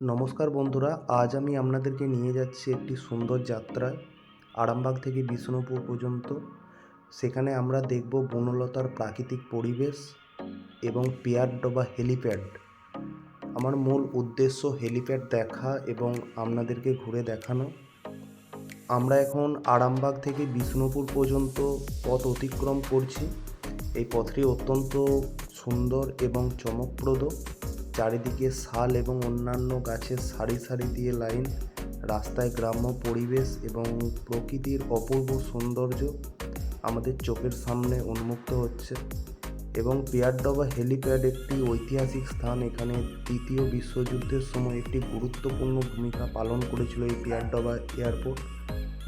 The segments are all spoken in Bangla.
নমস্কার বন্ধুরা, আজ আমি আপনাদেরকে নিয়ে যাচ্ছি একটি সুন্দর যাত্রায়, আরামবাগ থেকে বিষ্ণুপুর পর্যন্ত। সেখানে আমরা দেখব বনলতার প্রাকৃতিক পরিবেশ এবং পেয়ারডোবা হেলিপ্যাড। আমার মূল উদ্দেশ্য হেলিপ্যাড দেখা এবং আপনাদেরকে ঘুরে দেখানো। আমরা এখন আরামবাগ থেকে বিষ্ণুপুর পর্যন্ত পথ অতিক্রম করছি। এই পথটি অত্যন্ত সুন্দর এবং চমকপ্রদ। চারিদিকে শাল এবং অন্যান্য গাছের সারি সারি দিয়ে লাইন, রাস্তায় গ্রাম্য পরিবেশ এবং প্রকৃতির অপূর্ব সৌন্দর্য আমাদের চোখের সামনে উন্মুক্ত হচ্ছে এবং পিয়ারডবা হেলিপ্যাড একটি ঐতিহাসিক স্থান। এখানে দ্বিতীয় বিশ্বযুদ্ধের সময় একটি গুরুত্বপূর্ণ ভূমিকা পালন করেছিল এই পিয়ারডবা এয়ারপোর্ট।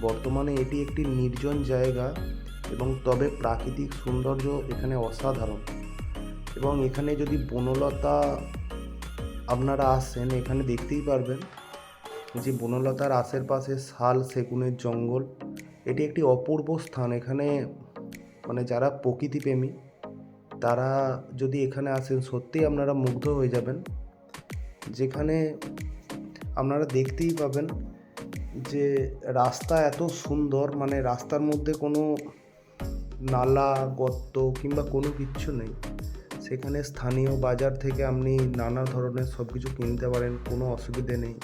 বর্তমানে এটি একটি নির্জন জায়গা এবং তবে প্রাকৃতিক সৌন্দর্য এখানে অসাধারণ এবং এখানে যদি বনলতা আপনারা আসেন, এখানে দেখতেই পারবেন যে বনলতার আশেপাশে শাল, সেগুনের জঙ্গল। এটি একটি অপূর্ব স্থান। এখানে মানে যারা প্রকৃতিপ্রেমী, তারা যদি এখানে আসেন, সত্যিই আপনারা মুগ্ধ হয়ে যাবেন। যেখানে আপনারা দেখতেই পাবেন যে রাস্তা এত সুন্দর মানে রাস্তার মধ্যে কোনো নালা, গর্ত কিংবা কোনো কিচ্ছু নেই। সেখানে স্থানীয় বাজার থেকে আপনি নানা ধরনের সব কিছু কিনতে পারেন, কোনো অসুবিধে নেই।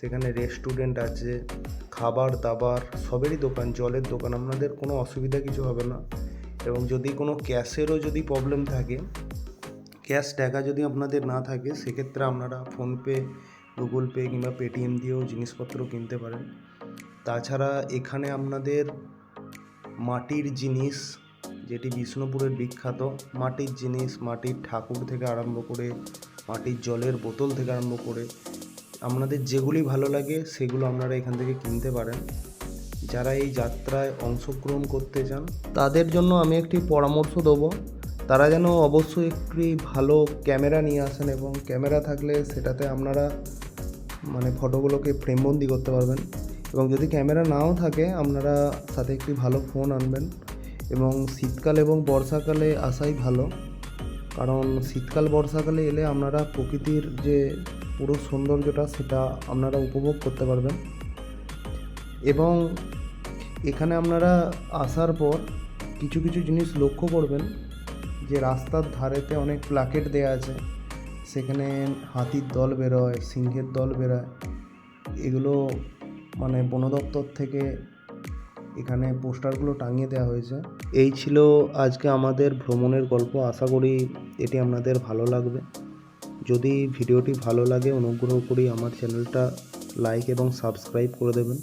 সেখানে রেস্টুরেন্ট আছে, খাবার দাবার সবেরই দোকান, জলের দোকান, আপনাদের কোনো অসুবিধা কিছু হবে না। এবং যদি কোনো ক্যাশেরও যদি প্রবলেম থাকে, ক্যাশ টাকা যদি আপনাদের না থাকে, সেক্ষেত্রে আপনারা ফোনপে, গুগল পে কিংবা পেটিএম দিয়েও জিনিসপত্র কিনতে পারেন। তাছাড়া এখানে আপনাদের মাটির জিনিস যেটি বিষ্ণুপুরের বিখ্যাত মাটির জিনিস, মাটির ঠাকুর থেকে আরম্ভ করে, মাটির জলের বোতল থেকে আরম্ভ করে। আপনাদের যেগুলি ভালো লাগে, সেগুলো আপনারা এখান থেকে কিনতে পারেন। যারা এই যাত্রায় অংশগ্রহণ করতে চান, তাদের জন্য আমি একটি পরামর্শ দেবো। তারা যেন অবশ্যই একটি ভালো ক্যামেরা নিয়ে আসেন এবং ক্যামেরা থাকলে সেটাতে আপনারা মানে ফটোগুলোকে ফ্রেমবন্দি করতে পারবেন। এবং যদি ক্যামেরা নাও থাকে, আপনারা সাথে একটি ভালো ফোন আনবেন। এবং শীতকাল এবং বর্ষাকালে আসাই ভালো। কারণ শীতকাল, বর্ষাকালে এলে আপনারা প্রকৃতির যে পুরো সৌন্দর্যটা, সেটা আপনারা উপভোগ করতে পারবেন। এবং এখানে আপনারা আসার পর কিছু কিছু জিনিস লক্ষ্য করবেন। যে রাস্তার ধারেতে অনেক প্লাকেট দেওয়া আছে। সেখানে হাতির দল বেরোয়, সিংহের দল বেরোয়। এগুলো মানে বন দপ্তর থেকে এখানে পোস্টারগুলো টাঙিয়ে দেওয়া হয়েছে। এই ছিল আজকে আমাদের ভ্রমণের গল্প। আশা করি এটি আপনাদের ভালো লাগবে। যদি ভিডিওটি ভালো লাগে, অনুগ্রহ করি আমার চ্যানেলটা লাইক এবং সাবস্ক্রাইব করে দেবেন।